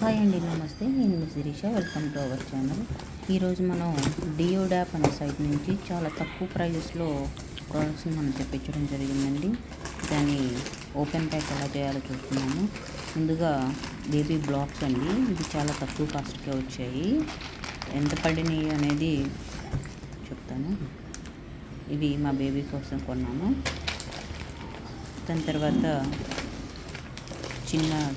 Hi అండి నమస్తే. నేను మీ Sirisha. Welcome to our channel. ఈరోజు మనం డియోడాప్ అనే సైట్ నుంచి చాలా తక్కువ ప్రైజెస్లో ప్రోడక్ట్స్ని మనం తెప్పించడం జరిగిందండి. దాన్ని ఓపెన్ ప్యాక్ ఎలా చేయాలో చూస్తున్నాము. ముందుగా బేబీ బ్లాక్స్ అండి. ఇది చాలా తక్కువ కాస్ట్కే వచ్చాయి. ఎంత పడినాయి అనేది చెప్తాను. ఇవి మా బేబీ కోసం కొన్నాము. దాని తర్వాత చిన్న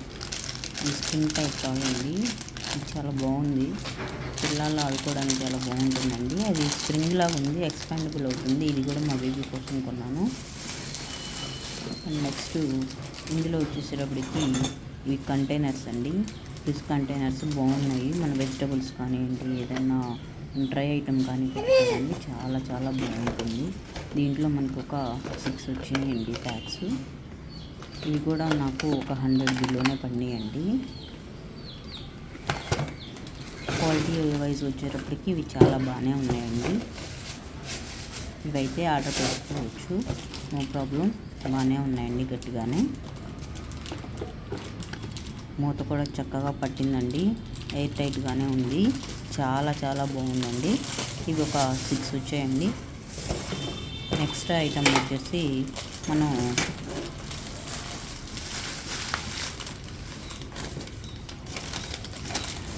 స్కిన్ టైప్ కావాలండి. అండి చాలా బాగుంది. పిల్లలు ఆడుకోవడానికి చాలా బాగుంటుందండి. అది స్ప్రింగ్ లాగా ఉంది ఎక్స్పాండబుల్ అవుతుంది. ఇది కూడా మా బేబీ కోసం కొన్నాను. అండ్ నెక్స్ట్ ఇందులో వచ్చేసేటప్పటికి ఇవి కంటైనర్స్ అండి. ఫిష్ కంటైనర్స్ బాగున్నాయి. మన వెజిటబుల్స్ కానివ్వండి ఏదైనా డ్రై ఐటమ్ కానీ పెట్టుకోవడానికి చాలా చాలా బాగుంటుంది. దీంట్లో మనకు ఒక సిక్స్ వచ్చినాయండి ప్యాక్స్. ఇవి కూడా నాకు ఒక హండ్రెడ్ బిలోనే పడినాయండి. క్వాలిటీ వైజ్ వచ్చేటప్పటికి ఇవి చాలా బాగానే ఉన్నాయండి. ఇవైతే ఆర్డర్ చేసుకోవచ్చు నో ప్రాబ్లం. బాగానే ఉన్నాయండి గట్టిగానే. మూత కూడా చక్కగా పట్టిందండి. ఎయిర్ టైట్గానే ఉంది. చాలా చాలా బాగుందండి. ఇవి ఒక సిక్స్ వచ్చాయండి. నెక్స్ట్ ఐటమ్ వచ్చేసి మనం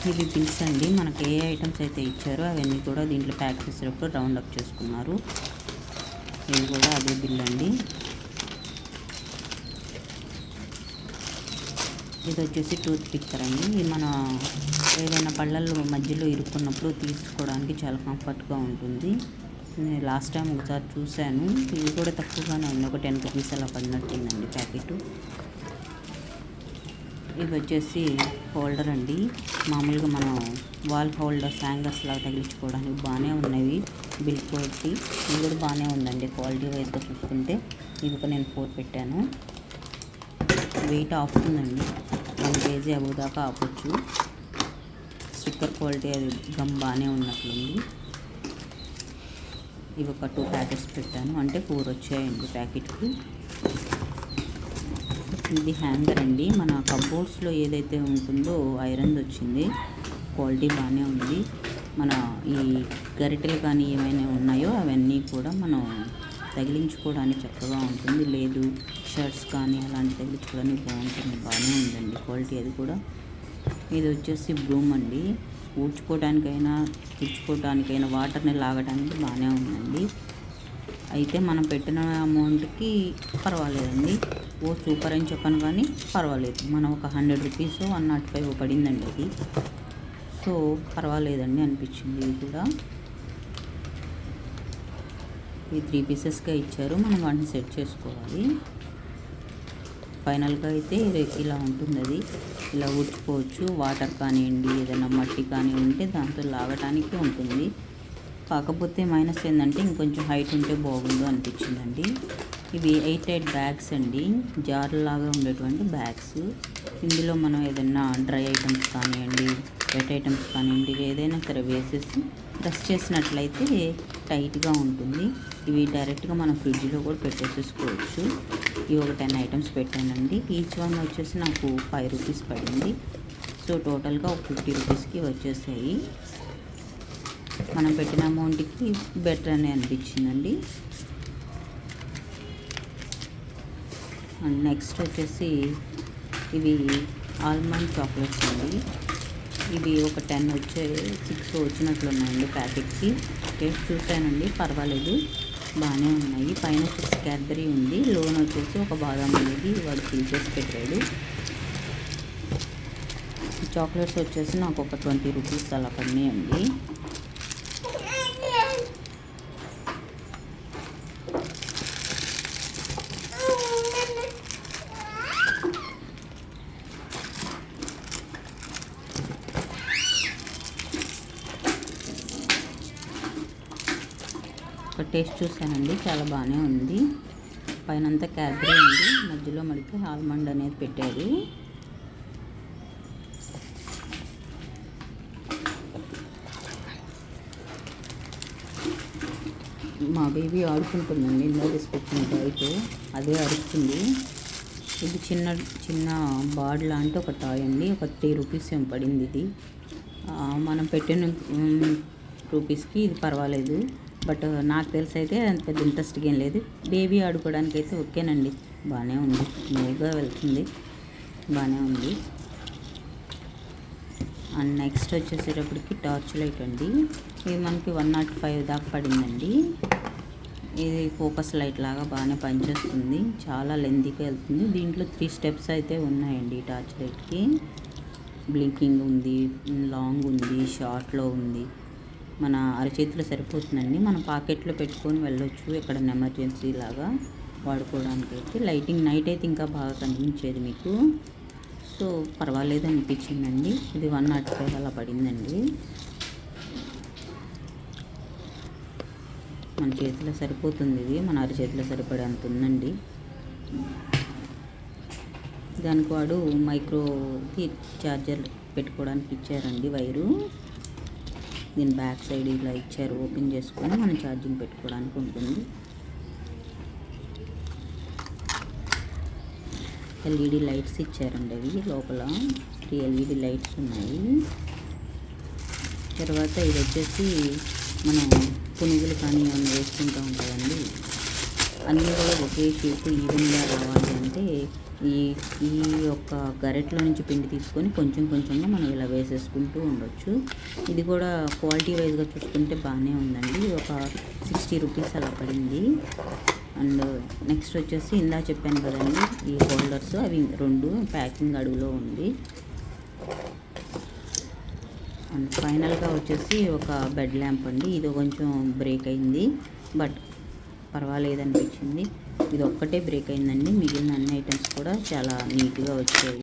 ఇవి బిల్స్ అండి. మనకి ఏ ఐటమ్స్ అయితే ఇచ్చారో అవన్నీ కూడా దీంట్లో ప్యాక్ చేసేటప్పుడు రౌండ్ అప్ చేసుకున్నారు. ఇవి కూడా అదే బిల్ అండి. ఇది వచ్చేసి టూత్ పిక్కర్ అండి. ఇది మన ఏదైనా పళ్ళల్లో మధ్యలో ఇరుక్కున్నప్పుడు తీసుకోవడానికి చాలా కంఫర్ట్గా ఉంటుంది. నేను లాస్ట్ టైం ఒకసారి చూశాను. ఇది కూడా తక్కువగానే ఉంది. ఒక టెన్ రూపీస్ అలా పడినట్టుందండి ప్యాకెట్. ఇవి వచ్చేసి హోల్డర్ అండి. మామూలుగా మనం వాల్ హోల్డర్స్ హ్యాంగర్స్ లాగా తగిలించుకోవడానికి బాగానే ఉన్నవి. బిల్ క్వాలిటీ ఇవి కూడా బాగానే ఉందండి. క్వాలిటీ వైజ్గా చూసుకుంటే ఇవి ఒక నేను ఫోర్ పెట్టాను. వెయిట్ ఆపుతుందండి వన్ కేజీ అబౌ దాకా ఆపొచ్చు. స్టిక్కర్ క్వాలిటీ అది గమ్ బాగానే ఉన్నట్లుంది. ఇవి ఒక టూ ప్యాకెట్స్ పెట్టాను. అంటే ఫోర్ వచ్చాయండి ప్యాకెట్కి. ఇది హ్యాంగర్ అండి. మన కబోర్డ్స్లో ఏదైతే ఉంటుందో ఐరన్ వచ్చింది. క్వాలిటీ బాగానే ఉంది. మన ఈ గరిటెలు కానీ ఏమైనా ఉన్నాయో అవన్నీ కూడా మనం తగిలించుకోవడానికి చక్కగా ఉంటుంది. లేదు షర్ట్స్ కానీ అలాంటి తగిలించుకోవడానికి బాగుంటుంది. బాగానే ఉందండి క్వాలిటీ అది కూడా. ఇది వచ్చేసి బ్రూమ్ అండి. ఊడ్చుకోవడానికైనా తుడుచుకోవడానికైనా వాటర్ని లాగడానికి బాగానే ఉందండి. అయితే మనం పెట్టిన అమౌంట్కి పర్వాలేదండి. ఓ సూపర్ అని చెప్పాను కానీ పర్వాలేదు. మనం ఒక hundred rupees one naught five పడిందండి ఇది. సో పర్వాలేదండి అనిపించింది ఇది కూడా. ఈ త్రీ పీసెస్గా ఇచ్చారు. మనం వాటిని సెట్ చేసుకోవాలి. ఫైనల్గా అయితే ఇలా ఉంటుంది అది. ఇలా ఊడ్చుకోవచ్చు. వాటర్ కానివ్వండి ఏదైనా మట్టి కానీ ఉంటే దాంతో లాగటానికి ఉంటుంది. కాకపోతే మైనస్ ఏంటంటే ఇంకొంచెం హైట్ ఉంటే బాగుండు అనిపించిందండి. ఇవి ఎయిట్ ఎయిట్ బ్యాగ్స్ అండి. జార్ లాగా ఉండేటువంటి బ్యాగ్స్ ఇందులో మనం ఏదైనా డ్రై ఐటమ్స్ కానివ్వండి వెట్ ఐటమ్స్ కానివ్వండి ఏదైనా సరే వేసేసి ప్రెస్ చేసినట్లయితే టైట్గా ఉంటుంది. ఇవి డైరెక్ట్గా మనం ఫ్రిడ్జ్లో కూడా పెట్టేసేసుకోవచ్చు. ఇవి ఒక టెన్ ఐటమ్స్ పెట్టానండి. ఈచ్ వన్ వచ్చేసి నాకు ఫైవ్ రూపీస్ పడింది. సో టోటల్గా ఒక ఫిఫ్టీ రూపీస్కి వచ్చేసాయి. మనం పెట్టిన అమౌంట్కి బెటర్ అని అనిపించిందండి. అండ్ నెక్స్ట్ వచ్చేసి ఇవి ఆల్మండ్ చాక్లెట్స్ అండి. ఇవి ఒక టెన్ వచ్చే సిక్స్ వచ్చినట్లు ఉన్నాయండి ప్యాకెట్కి. టేస్ట్ చూశానండి పర్వాలేదు. బాగానే ఉన్నాయి. పైన సిక్స్ క్యాడ్బరీ ఉంది. లోన్ వచ్చేసి ఒక బాదం అనేది వాడు ఫిల్ చేసి పెట్టాడు. చాక్లెట్స్ వచ్చేసి నాకు ఒక ట్వంటీ రూపీస్ అలా పడినాయండి. ఒక టేస్ట్ చూసానండి చాలా బాగానే ఉంది. పైన అంతా క్యాడ్బరీ ఉంది మధ్యలో మనకి ఆల్మండ్ అనేది పెట్టారు. మా బేబీ ఆడుకుంటుందండి ఇందా తీసుకొచ్చిన బయట అదే అరుస్తుంది. ఇది చిన్న చిన్న బాడ్ లాంటి ఒక టాయ్ అండి ఒక త్రీ రూపీస్ ఏం పడింది ఇది. మనం పెట్టిన రూపీస్కి ఇది పర్వాలేదు. బట్ నాకు తెలిసి అయితే అంత పెద్ద ఇంట్రెస్ట్గా ఏం లేదు. బేబీ ఆడుకోవడానికి అయితే ఓకేనండి. బాగానే ఉంది. స్మూత్గా వెళ్తుంది. బాగానే ఉంది. అండ్ నెక్స్ట్ వచ్చేసేటప్పటికి టార్చ్ లైట్ అండి. ఇది మనకి వన్ నాట్ ఫైవ్ దాకా పడిందండి. ఇది ఫోకస్ లైట్ లాగా బాగానే పనిచేస్తుంది. చాలా లెందీగా వెళ్తుంది. దీంట్లో త్రీ స్టెప్స్ అయితే ఉన్నాయండి టార్చ్ లైట్కి. బ్లింకింగ్ ఉంది లాంగ్ ఉంది షార్ట్లో ఉంది. మన అరచేతిలో సరిపోతుందండి. మన పాకెట్లో పెట్టుకొని వెళ్ళొచ్చు. ఇక్కడ ఎమర్జెన్సీ లాగా వాడుకోవడానికి అయితే లైటింగ్ నైట్ అయితే ఇంకా బాగా కనిపించేది మీకు. సో పర్వాలేదు అనిపించిందండి. ఇది వన్ నాట్ ఫైవ్ అలా పడిందండి. మన చేతిలో సరిపోతుంది ఇది. మన అరచేతిలో సరిపడే అంత ఉందండి. దానికి వాడు మైక్రోకి ఛార్జర్ పెట్టుకోవడానికి ఇచ్చారండి వైరు. దీని బ్యాక్ సైడ్ ఇలా ఇచ్చారు. ఓపెన్ చేసుకొని మనం ఛార్జింగ్ పెట్టుకోవడానికి ఉంటుంది. ఎల్ఈడి లైట్స్ ఇచ్చారండి అవి లోపల. త్రీ ఎల్ఈడి లైట్స్ ఉన్నాయి. తర్వాత ఇది వచ్చేసి మనం పునుగులు కానీ ఏమైనా వేసుకుంటూ ఉంటాయండి. అన్నీ కూడా ఒకే షేపు ఈవెన్గా రావాలి అంటే ఈ ఈ యొక్క గరెట్లో నుంచి పిండి తీసుకొని కొంచెం కొంచెంగా మనం ఇలా వేసేసుకుంటూ ఉండొచ్చు. ఇది కూడా క్వాలిటీ వైజ్గా చూసుకుంటే బాగానే ఉందండి. ఒక సిక్స్టీ రూపీస్ అలా పడింది. అండ్ నెక్స్ట్ వచ్చేసి ఇందా చెప్పాను కదండి ఈ హోల్డర్స్ అవి రెండు ప్యాకింగ్ అడుగులో ఉంది. అండ్ ఫైనల్గా వచ్చేసి ఒక బెడ్ ల్యాంప్ అండి. ఇది కొంచెం బ్రేక్ అయింది. బట్ పర్వాలేదు అనిపించింది ఇది ఒక్కటే బ్రేక్ అయిందండి. మిగిలిన అన్ని ఐటమ్స్ కూడా చాలా నీట్గా వచ్చాయి.